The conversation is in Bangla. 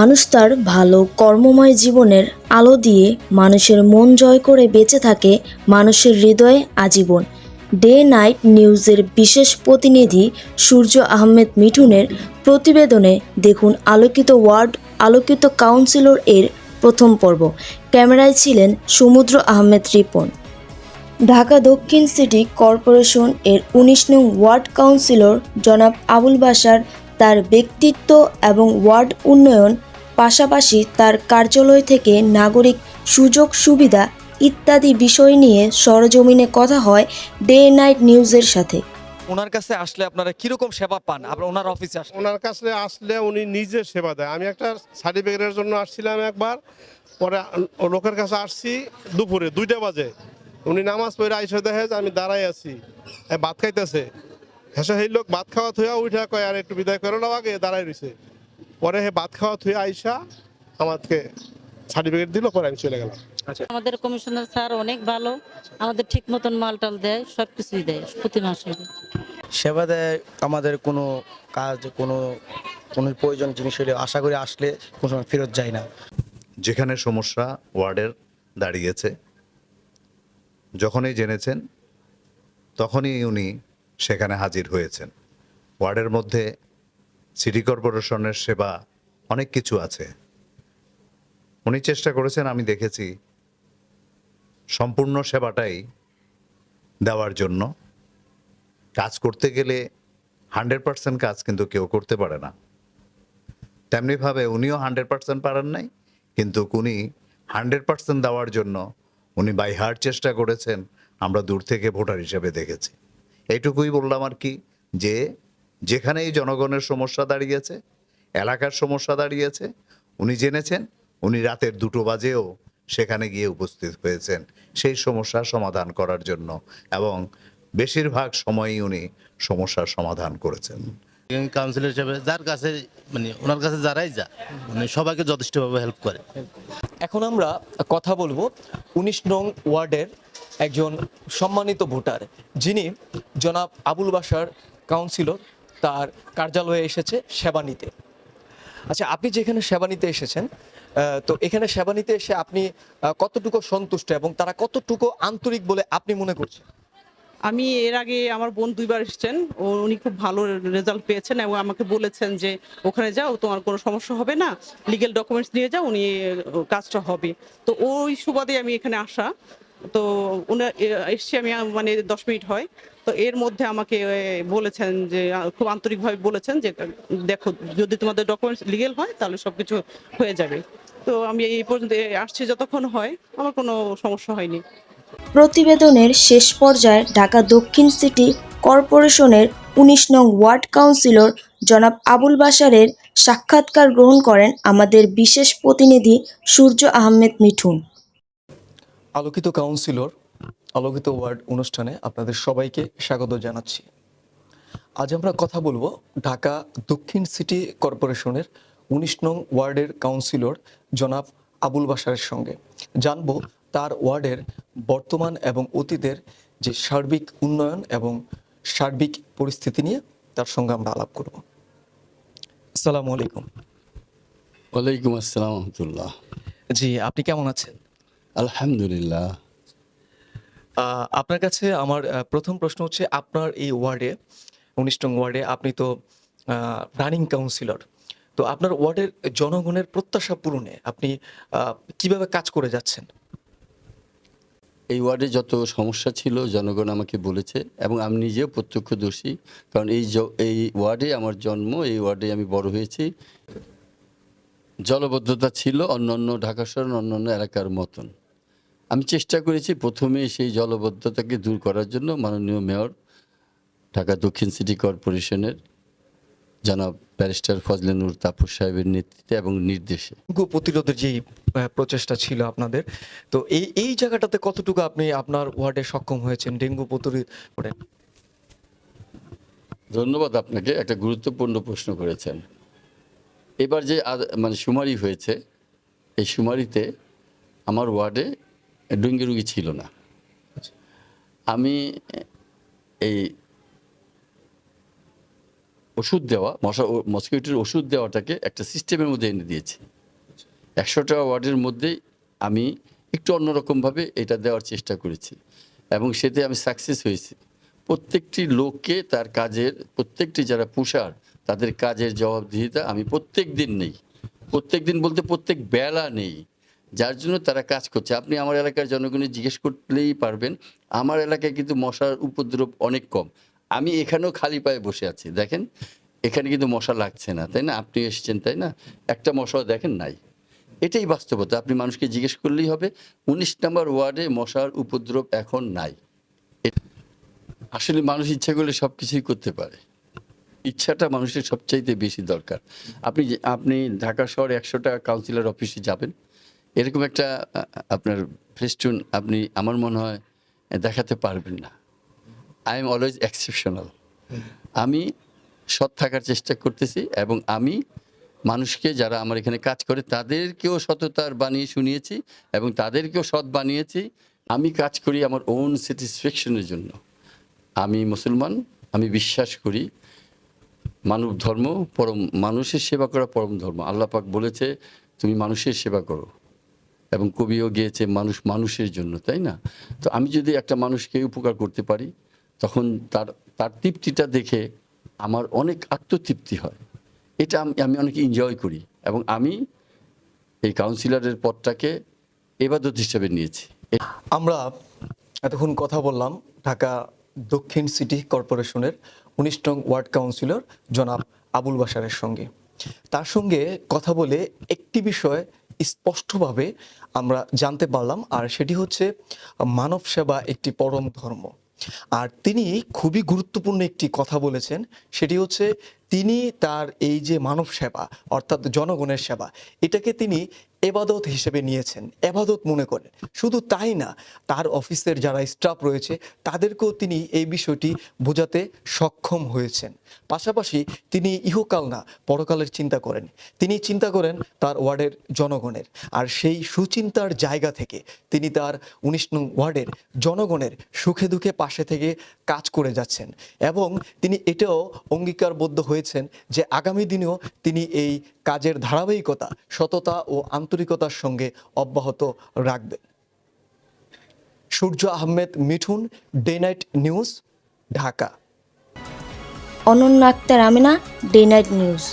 মানুষ তার ভালো কর্মময় জীবনের আলো দিয়ে মানুষের মন জয় করে বেঁচে থাকে মানুষের হৃদয়ে আজীবন। ডে নাইট নিউজের বিশেষ প্রতিনিধি সূর্য আহমেদ মিঠুনের প্রতিবেদনে দেখুন আলোকিত ওয়ার্ড, আলোকিত কাউন্সিলর এর প্রথম পর্ব। ক্যামেরায় ছিলেন সমুদ্র আহমেদ রিপন। ঢাকা দক্ষিণ সিটি কর্পোরেশন এর উনিশ নং ওয়ার্ড কাউন্সিলর জনাব আবুল বাশার তার ব্যক্তিত্ব এবং ওয়ার্ড উন্নয়ন পাশাপাশি তার কার্যালয় থেকে নাগরিক সুযোগ সুবিধা ইত্যাদি বিষয় নিয়ে সরজমিনে কথা হয় ডে নাইট নিউজের সাথে। ওনার কাছে আসলে আপনারা কীরকম সেবা পান? আপনার ওনার অফিসে আসলে? ওনার কাছে আসলে উনি নিজে সেবা দেয়। আমি একটা সার্টিফিকেটের জন্য আসছিলাম একবার। পরে লোকের কাছে আসছি দুপুরে দুইটা বাজে। উনি নামাজ পড়ে আইসে দেখে যে আমি দাঁড়াই আছি। ভাত খাইতেছে। হেসে সেই লোক ভাত খাওয়া থুয়া উঠা কয় আর একটু বিদায় করে আগে দাঁড়াই রয়েছে পরে হে ভাত খাওয়া থুয়া আইসা আমাকে সার্টিফিকেট দিল পরে আমি চলে গেলাম। আমাদের কমিশনার স্যার অনেক ভালো আমাদের ঠিক মতন মাল টাল দেয় সব কিছুই দেয় প্রতি মাসে। সেবা দেয় আমাদের কোনো কাজ কোনো কোনো প্রয়োজন জিনিস হলে আশা করি আসলে কোনো সময় ফেরত যায় না। যেখানে সমস্যা ওয়ার্ডের দাঁড়িয়েছে। যখনই জেনেছেন তখনই উনি সেখানে হাজির হয়েছেন। ওয়ার্ডের মধ্যে সিটি কর্পোরেশনের সেবা অনেক কিছু আছে। উনি চেষ্টা করেছেন, আমি দেখেছি, সম্পূর্ণ সেবাটাই দেওয়ার জন্য। কাজ করতে গেলে হান্ড্রেড পার্সেন্ট কাজ কিন্তু কেউ করতে পারে না। তেমনিভাবে উনিও হান্ড্রেড পার্সেন্ট পারেন নাই, কিন্তু উনি হান্ড্রেড পার্সেন্ট দেওয়ার জন্য উনি বাই হার্ট চেষ্টা করেছেন, আমরা দূর থেকে ভোটার হিসেবে দেখেছি। এইটুকুই বললাম আর কি, যে যেখানেই জনগণের সমস্যা দাঁড়িয়েছে এলাকার সমস্যা দাঁড়িয়েছে উনি জেনেছেন উনি রাতের দুটো বাজেও সেখানে গিয়ে উপস্থিত হয়েছেন। সেই সমস্যার সমাধান করার জন্য এবং বেশিরভাগ সময়ই উনি সমস্যার সমাধান করেছেন। কাউন্সিলর হিসেবে যার কাছে মানে ওনার কাছে যারাই যা মানে সবাইকে যথেষ্টভাবে হেল্প করে। এখন আমরা কথা বলব উনিশ নং ওয়ার্ডের একজন সম্মানিত ভোটার যিনি জনাব আবুল বাসার কাউন্সিলর তার কার্যালয়ে এসেছে সেবা নিতে। আচ্ছা আপনি যেখানে সেবা নিতে এসেছেন তো এখানে সেবা নিতে এসে আপনি কতটুকু সন্তুষ্ট এবং তারা কতটুকু আন্তরিক বলে আপনি মনে করছেন? আমি এর আগে আমার বোন দুইবার এসেছেন, ও, উনি খুব ভালো রেজাল্ট পেয়েছেন এবং আমাকে বলেছেন যে, ওখানে যাও, তোমার কোনো সমস্যা হবে না লিগেল ডকুমেন্টস নিয়ে যাও, উনি কাজটা হবে। তো ওই সুবাদে আমি এখানে আসা। তো ওনার এসছি আমি মানে দশ মিনিট হয়। তো এর মধ্যে আমাকে বলেছেন যে খুব আন্তরিকভাবে বলেছেন যে, দেখো, যদি তোমাদের ডকুমেন্টস লিগেল হয়, তাহলে সব কিছু হয়ে যাবে। তো আমি এই পর্যন্ত আসছি যতক্ষণ হয়, আমার কোনো সমস্যা হয়নি। প্রতিবেদনের শেষ পর্যায়ে ঢাকা দক্ষিণ সিটি কর্পোরেশনের উনিশ নং ওয়ার্ড কাউন্সিলর জনাব আবুল বাশারের সাক্ষাৎকার গ্রহণ করেন আমাদের বিশেষ প্রতিনিধি সূর্য আহমেদ মিঠুন। আলোকিত কাউন্সিলর আলোকিত ওয়ার্ড অনুষ্ঠানে আপনাদের সবাইকে স্বাগত জানাচ্ছি। আজ আমরা কথা বলব ঢাকা দক্ষিণ সিটি কর্পোরেশনের উনিশ নং ওয়ার্ডের কাউন্সিলর জনাব আবুল বাসারের সঙ্গে। জানব তার ওয়ার্ডের বর্তমান এবং অতীতের যে সার্বিক উন্নয়ন এবং সার্বিক পরিস্থিতি নিয়ে তার সঙ্গে আমরা আলাপ করব। আসসালামু আলাইকুম। ওয়ালাইকুম আসসালাম জি আপনি কেমন আছেন? আলহামদুলিল্লাহ। আপনার কাছে আমার প্রথম প্রশ্ন হচ্ছে আপনার এই ওয়ার্ডে উনিশ নং ওয়ার্ডে আপনি তো রানিং কাউন্সিলর। তো আপনার ওয়ার্ডের জনগণের প্রত্যাশা পূরণে আপনি কীভাবে কাজ করে যাচ্ছেন? এই ওয়ার্ডে যত সমস্যা ছিল জনগণ আমাকে বলেছে এবং আমি নিজেও প্রত্যক্ষদর্শী। কারণ এই এই ওয়ার্ডে আমার জন্ম এই ওয়ার্ডে আমি বড় হয়েছি। জলবদ্ধতা ছিল অন্যান্য ঢাকা শহর অন্যান্য এলাকার মতন। আমি চেষ্টা করেছি প্রথমে সেই জলবদ্ধতাকে দূর করার জন্য মাননীয় মেয়র ঢাকা দক্ষিণ সিটি কর্পোরেশনের জনাব ব্যারিস্টার ফজলেনুর তাপস সাহেবের নেতৃত্বে এবং নির্দেশে। প্রতিরোধের যেই প্রচেষ্টা ছিল আপনাদের তো এই এই জায়গাটাতে কতটুকু আপনি আপনার ওয়ার্ডে সক্ষম হয়েছেন ডেঙ্গু প্রতিরোধ করেন ধন্যবাদ আপনাকে একটা গুরুত্বপূর্ণ প্রশ্ন করেছেন। এবার যে মানে শুমারি হয়েছে এই শুমারিতে আমার ওয়ার্ডে ডেঙ্গু রুগী ছিল না। আমি এই ওষুধ দেওয়া, মশা মসকিউটির ওষুধ দেওয়াটাকে একটা সিস্টেমের মধ্যে এনে দিয়েছি। একশোটা ওয়ার্ডের মধ্যেই আমি একটু অন্যরকমভাবে এটা দেওয়ার চেষ্টা করেছি এবং সেতে আমি সাকসেস হয়েছি। প্রত্যেকটি লোককে তার কাজের, প্রত্যেকটি যারা পুষার, তাদের কাজের জবাবদিহিতা আমি প্রত্যেক দিন নেই। প্রত্যেক দিন বলতে প্রত্যেক বেলা নেই। যার জন্য তারা কাজ করছে। আপনি আমার এলাকার জনগণে জিজ্ঞেস করলেই পারবেন, আমার এলাকায় কিন্তু মশার উপদ্রব অনেক কম। আমি এখানেও খালি পায়ে বসে আছি, দেখেন। এখানে কিন্তু মশা লাগছে না, তাই না? আপনি এসেছেন, তাই না? একটা মশাও দেখেন নাই। এটাই বাস্তবতা, আপনি মানুষকে জিজ্ঞেস করলেই হবে। উনিশ নম্বর ওয়ার্ডে মশার উপদ্রব এখন নাই। আসলে মানুষ ইচ্ছা করলে সব কিছুই করতে পারে। ইচ্ছাটা মানুষের সবচাইতে বেশি দরকার। আপনি আপনি ঢাকা শহরে একশোটা কাউন্সিলর অফিসে যাবেন এরকম একটা আপনার ফেস্টুন আপনি, আমার মনে হয়, দেখাতে পারবেন না। আই এম অলওয়েজ এক্সেপশনাল আমি সৎ থাকার চেষ্টা করতেছি এবং আমি মানুষকে যারা আমার এখানে কাজ করে, তাদেরকেও সততার বানিয়ে শুনিয়েছি এবং তাদেরকেও সৎ বানিয়েছি। আমি কাজ করি আমার ওন স্যাটিসফ্যাকশনের জন্য। আমি মুসলমান, আমি বিশ্বাস করি মানব ধর্ম, পরম মানুষের সেবা করা পরম ধর্ম। আল্লাহ পাক বলেছে, তুমি মানুষের সেবা করো। এবং কবিও গিয়েছে মানুষ, মানুষের জন্য, তাই না? তো আমি যদি একটা মানুষকে উপকার করতে পারি, তখন তার তার তৃপ্তিটা দেখে আমার অনেক আত্মতৃপ্তি হয়। এটা আমি আমি অনেক এনজয় করি এবং আমি এই কাউন্সিলরের পদটাকে এবাদত হিসেবে নিয়েছি। আমরা এতক্ষণ কথা বললাম ঢাকা দক্ষিণ সিটি কর্পোরেশনের উনিশ নং ওয়ার্ড কাউন্সিলর জনাব আবুল বাসারের সঙ্গে। তার সঙ্গে কথা বলে একটি বিষয় স্পষ্টভাবে আমরা জানতে পারলাম, আর সেটি হচ্ছে মানব সেবা একটি পরম ধর্ম। আর তিনি খুবই গুরুত্বপূর্ণ একটি কথা বলেছেন, সেটি হচ্ছে তিনি তার এই যে মানব সেবা, অর্থাৎ জনগণের সেবা, এটাকে তিনি এবাদত হিসেবে নিয়েছেন, এবাদত মনে করেন। শুধু তাই না, তার অফিসের যারা স্টাফ রয়েছে, তাদেরকেও তিনি এই বিষয়টি বোঝাতে সক্ষম হয়েছেন। পাশাপাশি তিনি ইহকাল না, পরকালের চিন্তা করেন। তিনি চিন্তা করেন তার ওয়ার্ডের জনগণের। আর সেই সুচিন্তার জায়গা থেকে তিনি তার উনিশ নং ওয়ার্ডের জনগণের সুখে দুঃখে পাশে থেকে কাজ করে যাচ্ছেন। এবং তিনি এটাও অঙ্গীকারবদ্ধ হয়েছেন যে আগামী দিনেও তিনি এই কাজের ধারাবাহিকতা, সততা ও আন্তরিকতার সঙ্গে অব্যাহত রাখবেন। Surya Ahmed Mithun, day night news, Dhaka. Ananya Akter Amina, day night news.